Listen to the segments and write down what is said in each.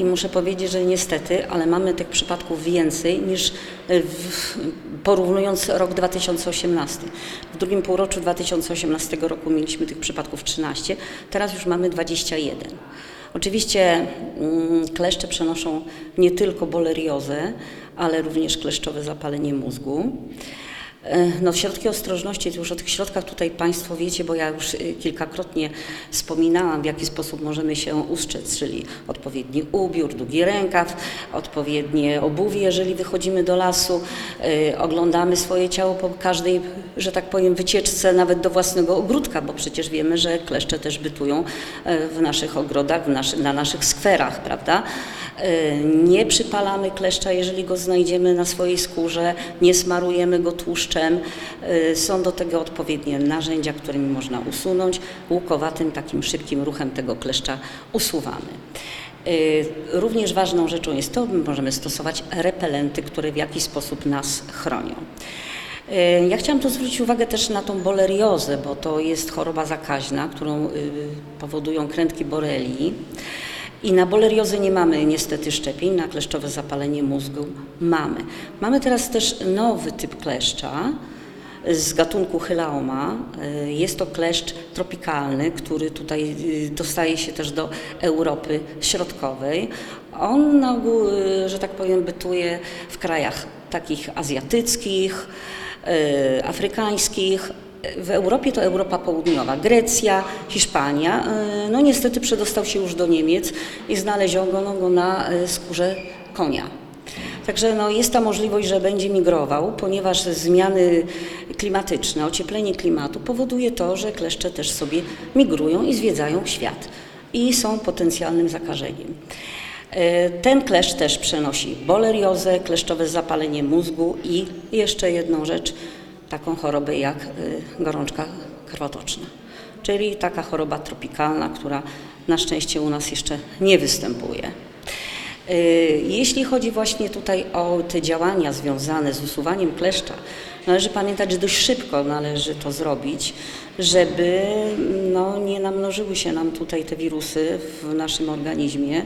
I muszę powiedzieć, że niestety, ale mamy tych przypadków więcej niż e, w, porównując rok 2018. W drugim półroczu 2018 roku mieliśmy tych przypadków 13, teraz już mamy 21. Oczywiście mm, kleszcze przenoszą nie tylko boleriozę, ale również kleszczowe zapalenie mózgu. E, No, środki ostrożności, to już o tych środkach tutaj Państwo wiecie, bo ja już y, kilkakrotnie wspominałam, w jaki sposób możemy się ustrzec, czyli odpowiedni ubiór, długi rękaw, odpowiednie obuwie, jeżeli wychodzimy do lasu, y, oglądamy swoje ciało po każdej, że tak powiem, wycieczce, nawet do własnego ogródka, bo przecież wiemy, że kleszcze też bytują e, w naszych ogrodach, w naszy, na naszych skwerach, prawda? E, Nie przypalamy kleszcza, jeżeli go znajdziemy na swojej skórze, nie smarujemy go tłuszczem. E, Są do tego odpowiednie narzędzia, którymi można usunąć. Łukowatym, takim szybkim ruchem tego kleszcza usuwamy. E, Również ważną rzeczą jest to, że możemy stosować repelenty, które w jakiś sposób nas chronią. E, Ja chciałam tu zwrócić uwagę też na tą boleriozę, bo to jest choroba zakaźna, którą y, powodują krętki borelii. I na boleriozę nie mamy niestety szczepień, na kleszczowe zapalenie mózgu mamy. Mamy teraz też nowy typ kleszcza z gatunku Hylaoma. Y, Jest to kleszcz tropikalny, który tutaj y, dostaje się też do Europy Środkowej. On na ogół, y, że tak powiem, bytuje w krajach takich azjatyckich, afrykańskich, w Europie to Europa Południowa, Grecja, Hiszpania. Y, No niestety przedostał się już do Niemiec i znaleziono go na y, skórze konia. Także no, jest ta możliwość, że będzie migrował, ponieważ zmiany klimatyczne, ocieplenie klimatu powoduje to, że kleszcze też sobie migrują i zwiedzają świat i są potencjalnym zakażeniem. E, Ten kleszcz też przenosi boleriozę, kleszczowe zapalenie mózgu i jeszcze jedną rzecz, taką chorobę jak y, gorączka krwotoczna. Czyli taka choroba tropikalna, która na szczęście u nas jeszcze nie występuje. Y, Jeśli chodzi właśnie tutaj o te działania związane z usuwaniem kleszcza, należy pamiętać, że dość szybko należy to zrobić, żeby no, nie namnożyły się nam tutaj te wirusy w naszym organizmie, y,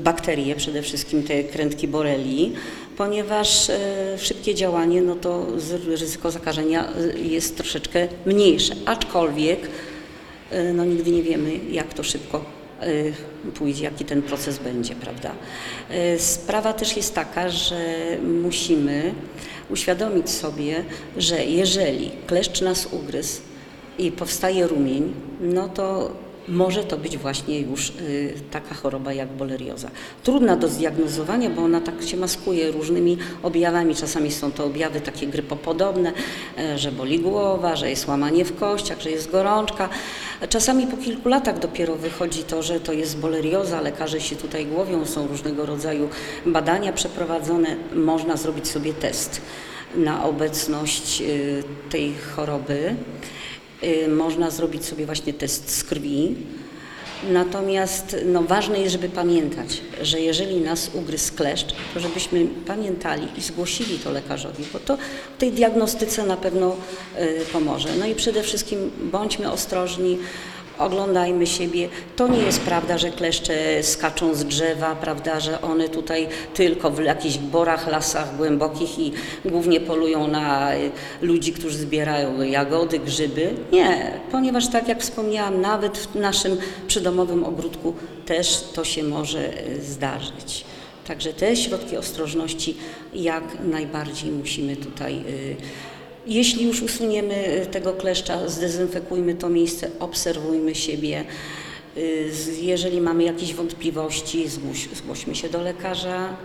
bakterie przede wszystkim, te krętki borelii, ponieważ y, szybkie działanie, no to ryzyko zakażenia y, jest troszeczkę mniejsze, aczkolwiek y, no nigdy nie wiemy, jak to szybko pójdzie, jaki ten proces będzie, prawda? Sprawa też jest taka, że musimy uświadomić sobie, że jeżeli kleszcz nas ugryzł i powstaje rumień, no to może to być właśnie już y, taka choroba jak bolerioza. Trudna do zdiagnozowania, bo ona tak się maskuje różnymi objawami. Czasami są to objawy takie grypopodobne, e, że boli głowa, że jest łamanie w kościach, że jest gorączka. Czasami po kilku latach dopiero wychodzi to, że to jest bolerioza. Lekarze się tutaj głowią, są różnego rodzaju badania przeprowadzone. Można zrobić sobie test na obecność y, tej choroby. Y, Można zrobić sobie właśnie test z krwi. Natomiast no, ważne jest, żeby pamiętać, że jeżeli nas ugryzł kleszcz, to żebyśmy pamiętali i zgłosili to lekarzowi, bo to tej diagnostyce na pewno y, pomoże. No i przede wszystkim bądźmy ostrożni, oglądajmy siebie. To nie jest prawda, że kleszcze skaczą z drzewa, prawda, że one tutaj tylko w jakichś borach, lasach głębokich i głównie polują na y, ludzi, którzy zbierają jagody, grzyby. Nie, ponieważ tak jak wspomniałam, nawet w naszym przydomowym ogródku też to się może y, zdarzyć. Także te środki ostrożności jak najbardziej musimy tutaj y, jeśli już usuniemy y, tego kleszcza, zdezynfekujmy to miejsce, obserwujmy siebie. Y, Jeżeli mamy jakieś wątpliwości, zgłoś, zgłośmy się do lekarza.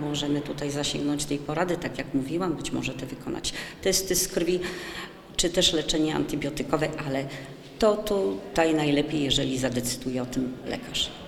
Możemy tutaj zasięgnąć tej porady, tak jak mówiłam, być może te wykonać testy z krwi, czy też leczenie antybiotykowe, ale to tutaj najlepiej, jeżeli zadecyduje o tym lekarz.